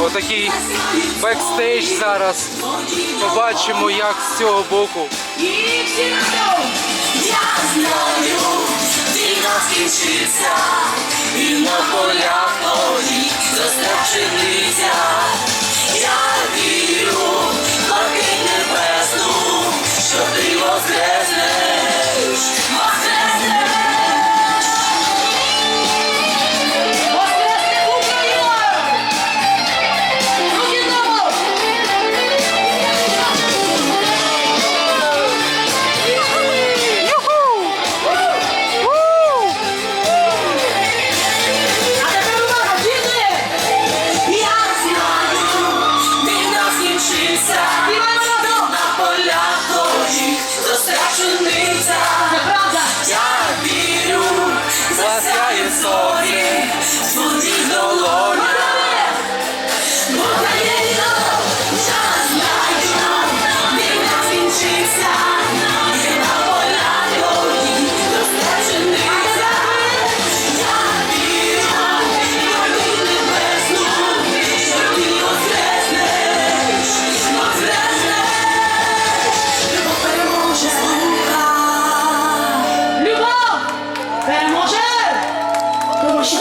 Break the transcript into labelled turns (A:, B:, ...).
A: Отакий бекстейдж зараз. Побачимо, як з цього боку.
B: Я знаю, війна скінчиться, і на полях. saw.